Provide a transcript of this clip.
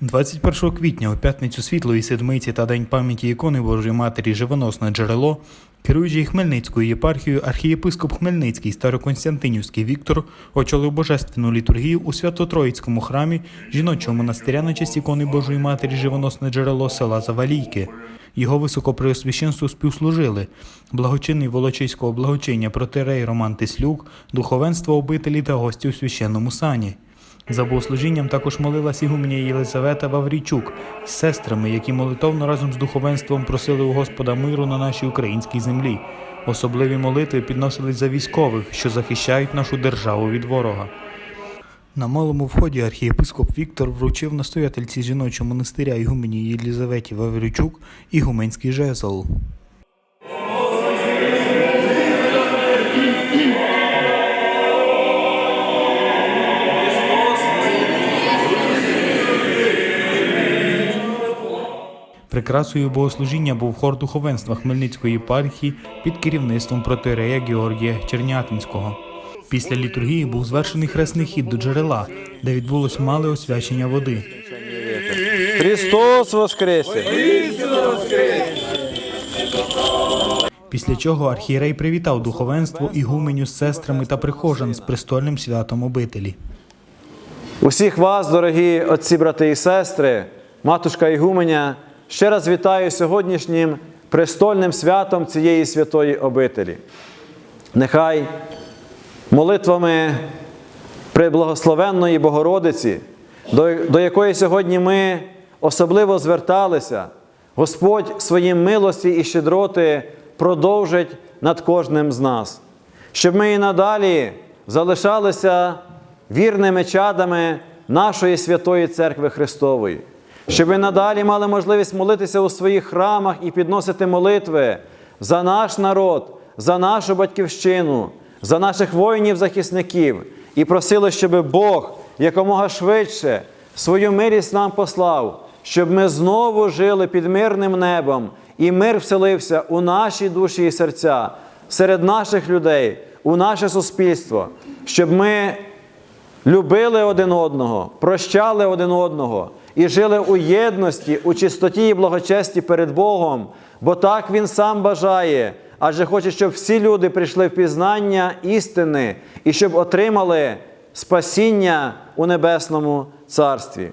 21 квітня у п'ятницю Світлої Седмиці та День пам'яті ікони Божої Матері Живоносне джерело, керуючий Хмельницькою єпархією архієпископ Хмельницький Староконстантинівський Віктор очолив божественну літургію у Свято-Троїцькому храмі жіночого монастиря на честь ікони Божої Матері Живоносне джерело села Завалійки. Його високопреосвященству співслужили благочинний Волочиського благочиння протирей Роман Тислюк, духовенство обителі та гості у священному сані. За богослужінням також молилась ігуменя Єлизавета Ваврійчук з сестрами, які молитовно разом з духовенством просили у Господа миру на нашій українській землі. Особливі молитви підносились за військових, що захищають нашу державу від ворога. На малому вході архієпископ Віктор вручив настоятельці жіночого монастиря ігумені Єлізаветі Ваврючук ігуменський жезл. Прикрасою богослужіння був хор духовенства Хмельницької єпархії під керівництвом протирея Георгія Чернятинського. Після літургії був звершений хресний хід до джерела, де відбулось мале освячення води. Христос воскресе! Після чого архієрей привітав духовенство ігуменю з сестрами та прихожан з престольним святом обителі. Усіх вас, дорогі отці, брати і сестри, матушка Ігуменя, ще раз вітаю сьогоднішнім престольним святом цієї святої обителі. Нехай молитвами Преблагословенної Богородиці, до, до якої сьогодні ми особливо зверталися, Господь своїм милості і щедроти продовжить над кожним з нас, щоб ми і надалі залишалися вірними чадами нашої святої церкви Христової, щоб ви надалі мали можливість молитися у своїх храмах і підносити молитви за наш народ, за нашу батьківщину, за наших воїнів-захисників. І просили, щоб Бог якомога швидше свою милість нам послав, щоб ми знову жили під мирним небом, і мир вселився у наші душі і серця, серед наших людей, у наше суспільство, щоб ми любили один одного, прощали один одного і жили у єдності, у чистоті і благочесті перед Богом, бо так Він сам бажає, адже хоче, щоб всі люди прийшли в пізнання істини і щоб отримали спасіння у Небесному Царстві.